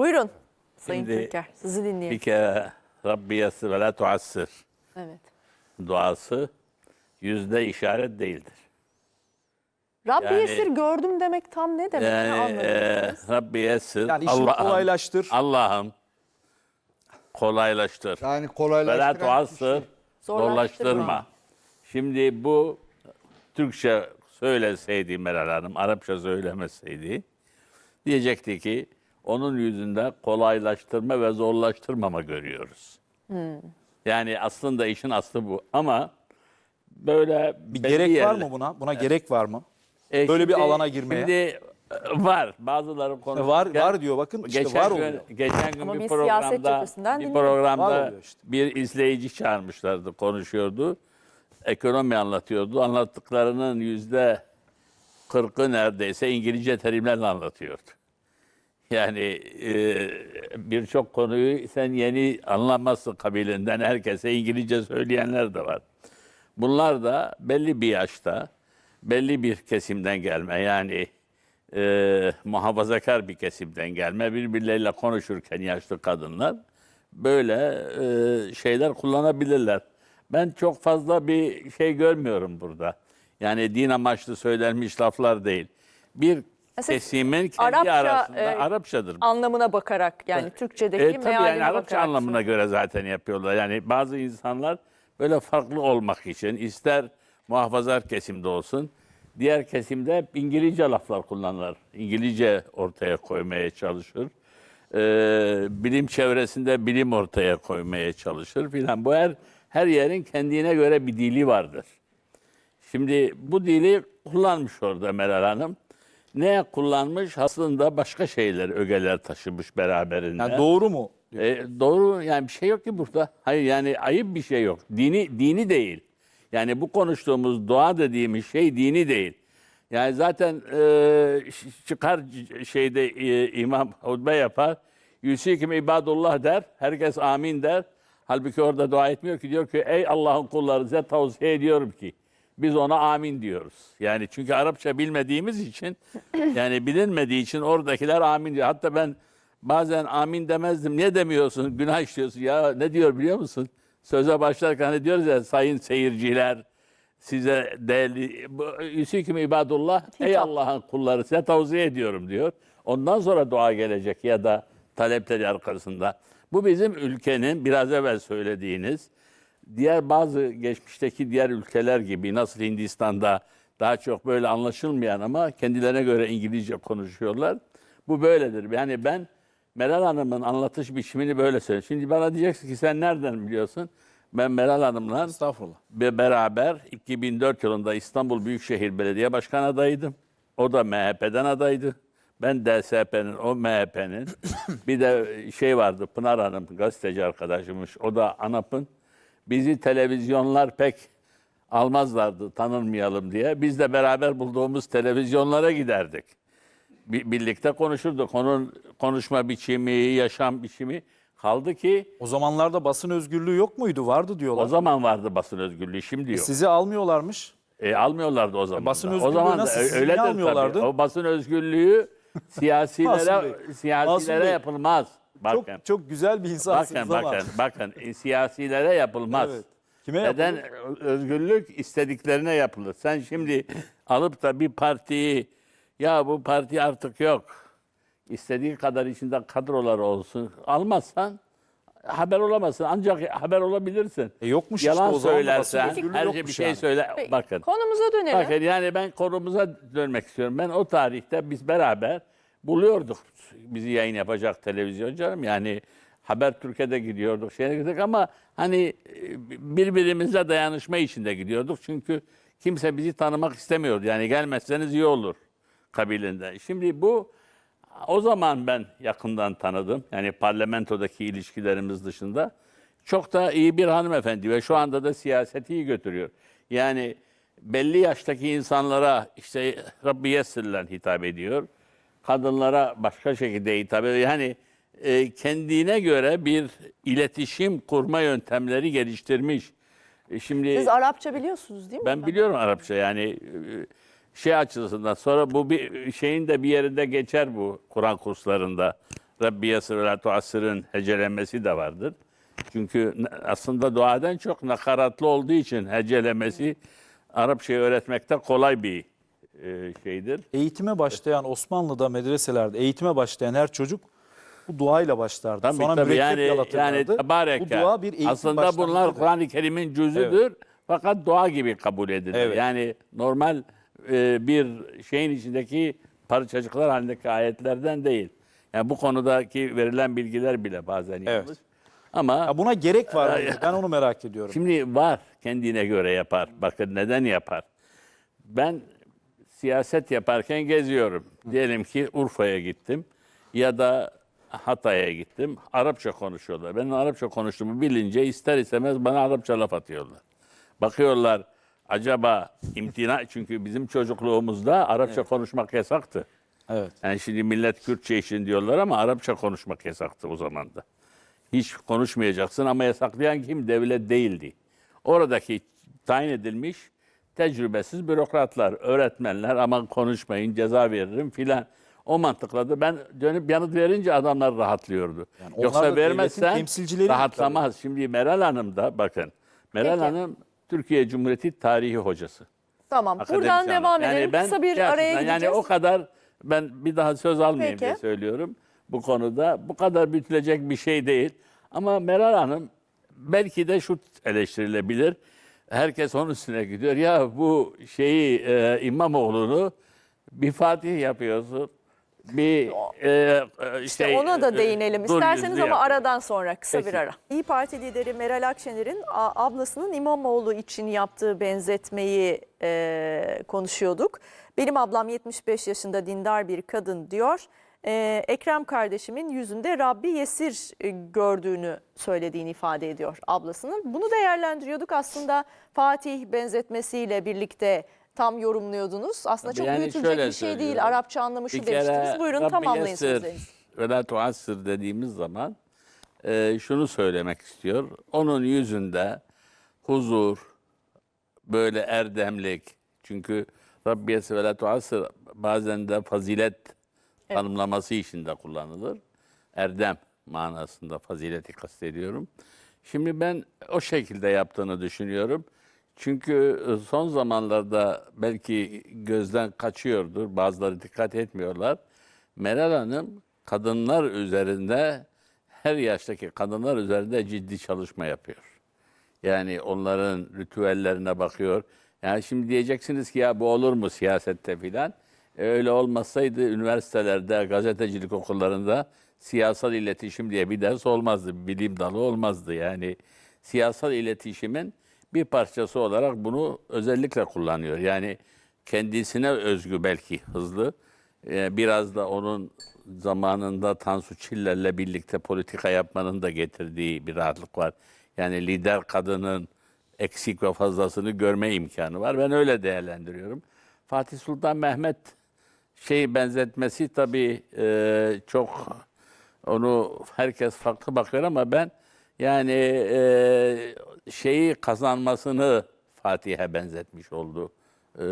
Buyurun Sayın Şimdi Türker. Sizi dinleyelim. Bir kere Rabbi yassır ve la tuassır Evet. duası yüzde işaret değildir. Rabbi Yani- Yesir gördüm demek tam ne demek? ne Yani anladınız e, siz? Rabbi yassır. Yani işini kolaylaştır. Allah'ım kolaylaştır. Yani Ve la kolaylaştıran zorlaştırma. Şimdi bu Türkçe söyleseydi Meral Hanım, Arapça söylemeseydi diyecekti ki onun yüzünde kolaylaştırma ve zorlaştırmama görüyoruz. Yani aslında işin aslı bu ama böyle bir gerek var yerler- mı buna? Buna gerek var mı? E, Böyle bir şimdi- alana girmeye? Şimdi e, var. Bazıları. E, var var diyor bakın işte Geçen var gün, oluyor. geçen gün Ama bir programda bir programda Var işte. bir izleyici çağırmışlardı, konuşuyordu. Ekonomi anlatıyordu. Anlattıklarının yüzde kırkı neredeyse İngilizce terimlerle anlatıyordu. Yani e, birçok konuyu sen yeni anlamazsın kabilinden herkese İngilizce söyleyenler de var. Bunlar da belli bir yaşta, belli bir kesimden gelme yani e, muhafazakar bir kesimden gelme birbirleriyle konuşurken yaşlı kadınlar böyle e, şeyler kullanabilirler. Ben çok fazla bir şey görmüyorum burada. Yani din amaçlı söylenmiş laflar değil. Bir Kesimin kendi Arapça, arasında e, Arapçadır. Anlamına bakarak yani Türkçedeki E, tabii yani Arapça bakarak. anlamına göre zaten yapıyorlar. Yani bazı insanlar böyle farklı olmak için ister muhafazar kesimde olsun, diğer kesimde hep İngilizce laflar kullanırlar. İngilizce ortaya koymaya çalışır. Ee, bilim çevresinde bilim ortaya koymaya çalışır filan. Bu her her yerin kendine göre bir dili vardır. Şimdi bu dili kullanmış orada Meral Hanım. Ne kullanmış? Aslında başka şeyler, ögeler taşımış beraberinde. Yani doğru mu? E, doğru yani bir şey yok ki burada. Hayır yani ayıp bir şey yok. Dini dini değil. Yani bu konuştuğumuz dua dediğimiz şey dini değil. Yani zaten e, çıkar şeyde e, imam hutbe yapar. Yusikim ibadullah der. Herkes amin der. Halbuki orada dua etmiyor ki diyor ki ey Allah'ın kulları size tavsiye ediyorum ki biz ona amin diyoruz. Yani çünkü Arapça bilmediğimiz için yani bilinmediği için oradakiler amin diyor. Hatta ben bazen amin demezdim. Niye demiyorsun? Günah işliyorsun. Ya ne diyor biliyor musun? Söze başlarken hani diyoruz ya sayın seyirciler size değerli Yüsüküm ibadullah ey. Allah'ın kulları size tavsiye ediyorum diyor. Ondan sonra dua gelecek ya da talepleri arkasında. Bu bizim ülkenin biraz evvel söylediğiniz diğer bazı geçmişteki diğer ülkeler gibi nasıl Hindistan'da daha çok böyle anlaşılmayan ama kendilerine göre İngilizce konuşuyorlar. Bu böyledir. Yani ben Meral Hanım'ın anlatış biçimini böyle söylüyorum. Şimdi bana diyeceksin ki sen nereden biliyorsun? Ben Meral Hanım'la beraber 2004 yılında İstanbul Büyükşehir Belediye Başkanı adayıydım. O da MHP'den adaydı. Ben DSP'nin, o MHP'nin. bir de şey vardı Pınar Hanım, gazeteci arkadaşımız. O da ANAP'ın. Bizi televizyonlar pek almazlardı tanınmayalım diye. Biz de beraber bulduğumuz televizyonlara giderdik. Bi- Birlikte konuşurduk. Onun konuşma biçimi, yaşam biçimi. Kaldı ki O zamanlarda basın özgürlüğü yok muydu? Vardı diyorlar. o zaman vardı basın özgürlüğü, şimdi yok. Sizi almıyorlarmış. E, almıyorlardı o zaman. basın da. özgürlüğü o zaman da nasıl? ö- Sizi niye öyledir almıyorlardı? tabii. O basın özgürlüğü siyasilere siyasilere yapılmaz. Bakın. Çok çok güzel bir insansınız bakın ama. bakın bakın e, siyasilere yapılmaz. Evet. Kime Neden yapılır? özgürlük istediklerine yapılır. Sen şimdi alıp da bir partiyi ya bu parti artık yok. İstediği kadar içinde kadrolar olsun. Almazsan haber olamazsın. Ancak haber olabilirsin. E yokmuş işte Yalan o zaman da basın söylersen, özgürlüğü her şey bir şey yani. söyle. Peki, Bakın. Konumuza dönelim. Bakın yani ben konumuza dönmek istiyorum. Ben o tarihte biz beraber buluyorduk bizi yayın yapacak televizyon canım. Yani Haber Türkiye'de gidiyorduk, şeye gidiyorduk ama hani e, birbirimize dayanışma içinde gidiyorduk. Çünkü kimse bizi tanımak istemiyordu. Yani gelmezseniz iyi olur kabilinde. Şimdi bu o zaman ben yakından tanıdım. Yani parlamentodaki ilişkilerimiz dışında. Çok da iyi bir hanımefendi ve şu anda da siyaseti iyi götürüyor. Yani belli yaştaki insanlara işte Rabbi Yessir'le hitap ediyor. Kadınlara başka şekilde hitap ediyor. Yani e, kendine göre bir iletişim kurma yöntemleri geliştirmiş. E, şimdi Siz Arapça biliyorsunuz değil mi? ben biliyorum Arapça yani e, şey açısından sonra bu bir şeyin de bir yerinde geçer bu Kur'an kurslarında. Rabbiye sırratu asırın hecelenmesi de vardır. Çünkü aslında duadan çok nakaratlı olduğu için hecelemesi Arapçayı öğretmekte kolay bir e, şeydir. Eğitime başlayan Osmanlı'da medreselerde eğitime başlayan her çocuk bu duayla başlardı. Tabii Sonra tabii mürekkep yani, yalatırlardı. yani tebareke. Bu dua bir eğitim Aslında bunlar. Kur'an-ı Kerim'in cüzüdür. Fakat dua gibi kabul edilir. Evet. Yani normal e, bir şeyin içindeki parçacıklar halindeki ayetlerden değil. Yani bu konudaki verilen bilgiler bile bazen yanlış. Ama Ya buna gerek var mı? Ben onu merak ediyorum. Şimdi var kendine göre yapar. Bakın neden yapar? Ben siyaset yaparken geziyorum. Diyelim ki Urfa'ya gittim ya da Hatay'a gittim. Arapça konuşuyorlar. Benim Arapça konuştuğumu bilince ister istemez bana Arapça laf atıyorlar. Bakıyorlar acaba imtina çünkü bizim çocukluğumuzda Arapça konuşmak yasaktı. Evet. Yani şimdi millet Kürtçe için diyorlar ama Arapça konuşmak yasaktı o zaman da. Hiç konuşmayacaksın ama yasaklayan kim? Devlet değildi. Oradaki tayin edilmiş tecrübesiz bürokratlar, öğretmenler aman konuşmayın ceza veririm filan. O mantıkla da ben dönüp yanıt verince adamlar rahatlıyordu. Yani Yoksa vermezsen rahatlamaz. Şimdi Meral Hanım da bakın. Meral Peki. Hanım Türkiye Cumhuriyeti tarihi hocası. Tamam. Buradan Akademisyen. devam Yani edelim. ben Kısa bir araya gideceğiz. Yani o kadar ben bir daha söz almayayım Peki. diye söylüyorum bu konuda. Bu kadar büyütülecek bir şey değil. Ama Meral Hanım belki de şu eleştirilebilir. Herkes onun üstüne gidiyor. Ya bu şeyi e, İmamoğlu'nu bir Fatih yapıyorsun. Bir e, e, İşte şey, ona da e, değinelim dur isterseniz ama yapıyor. aradan sonra kısa bir Peki. ara. İyi Parti lideri Meral Akşener'in ablasının İmamoğlu için yaptığı benzetmeyi e, konuşuyorduk. Benim ablam 75 yaşında dindar bir kadın diyor. E, Ekrem kardeşimin yüzünde Rabbi Yesir e, gördüğünü söylediğini ifade ediyor ablasının. Bunu değerlendiriyorduk aslında Fatih benzetmesiyle birlikte tam yorumluyordunuz. Aslında çok Yani büyütülecek bir şey değil. Arapça anlamışı Bir kere demiştiniz. Buyurun Rabbi tamamlayın sözlerinizi. ve la tuassir dediğimiz zaman e, şunu söylemek istiyor. Onun yüzünde huzur, böyle erdemlik. Çünkü Rabbi yessir ve la tuassir bazen de fazilet tanımlaması içinde kullanılır. Erdem manasında fazileti kastediyorum. Şimdi ben o şekilde yaptığını düşünüyorum. Çünkü e, son zamanlarda belki gözden kaçıyordur, bazıları dikkat etmiyorlar. Meral Hanım kadınlar üzerinde, her yaştaki kadınlar üzerinde ciddi çalışma yapıyor. Yani onların ritüellerine bakıyor. Yani şimdi diyeceksiniz ki ya bu olur mu siyasette filan. E, öyle olmasaydı üniversitelerde, gazetecilik okullarında siyasal iletişim diye bir ders olmazdı. Bilim dalı olmazdı. Yani siyasal iletişimin bir parçası olarak bunu özellikle kullanıyor. Yani kendisine özgü belki hızlı. E, biraz da onun zamanında Tansu Çiller'le birlikte politika yapmanın da getirdiği bir rahatlık var. Yani lider kadının eksik ve fazlasını görme imkanı var. Ben öyle değerlendiriyorum. Fatih Sultan Mehmet şey benzetmesi tabii e, çok onu herkes farklı bakıyor ama ben yani e, şeyi kazanmasını Fatih'e benzetmiş oldu. E,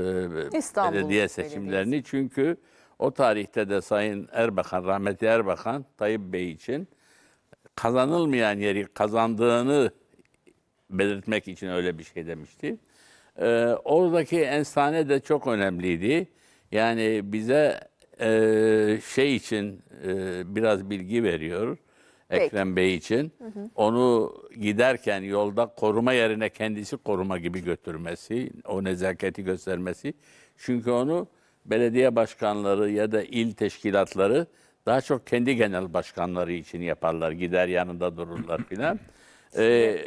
belediye seçimlerini. Çünkü o tarihte de Sayın Erbakan, rahmetli Erbakan, Tayyip Bey için kazanılmayan yeri kazandığını belirtmek için öyle bir şey demişti. Ee, oradaki enstane de çok önemliydi. Yani bize e, şey için e, biraz bilgi veriyor. Peki. Ekrem Bey için. Onu giderken yolda koruma yerine kendisi koruma gibi götürmesi, o nezaketi göstermesi. Çünkü onu belediye başkanları ya da il teşkilatları daha çok kendi genel başkanları için yaparlar. Gider yanında dururlar filan. Ee,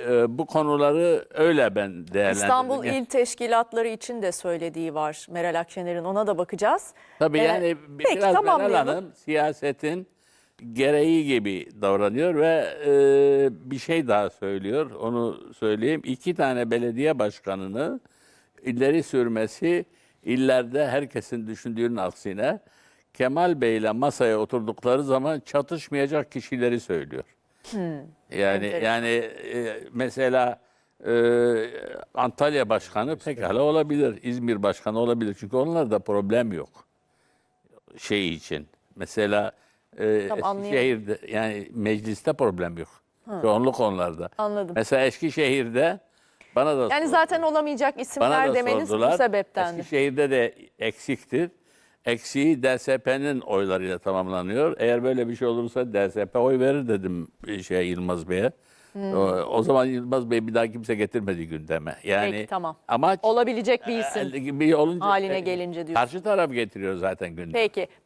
e, bu konuları öyle ben değerlendirdim. İstanbul İl Teşkilatları için de söylediği var Meral Akşener'in. Ona da bakacağız. Tabii Ee, yani bi- peki, biraz Meral tamamlayalım. Hanım siyasetin gereği gibi davranıyor ve e, bir şey daha söylüyor. Onu söyleyeyim. İki tane belediye başkanını ileri sürmesi illerde herkesin düşündüğünün aksine Kemal Bey ile masaya oturdukları zaman çatışmayacak kişileri söylüyor. Yani yani e, mesela e, Antalya Başkanı pekala olabilir, İzmir Başkanı olabilir çünkü onlarda problem yok şey için. Mesela Ee, Tamam. Eskişehir'de yani mecliste problem yok. Çoğunluk onlarda. Anladım. Mesela Eskişehir'de bana da Yani zaten olamayacak Bana isimler da demeniz sordular. bu sebeptendir. Eskişehir'de de eksiktir. Eksiği DSP'nin oylarıyla tamamlanıyor. Eğer böyle bir şey olursa DSP oy verir dedim şey Yılmaz Bey'e. Hmm. O, o zaman Yılmaz Bey bir daha kimse getirmedi gündeme. Yani Peki, tamam. Amaç Olabilecek bir isim e, bir olunca haline gelince diyorsun. Karşı taraf getiriyor zaten gündeme. Peki.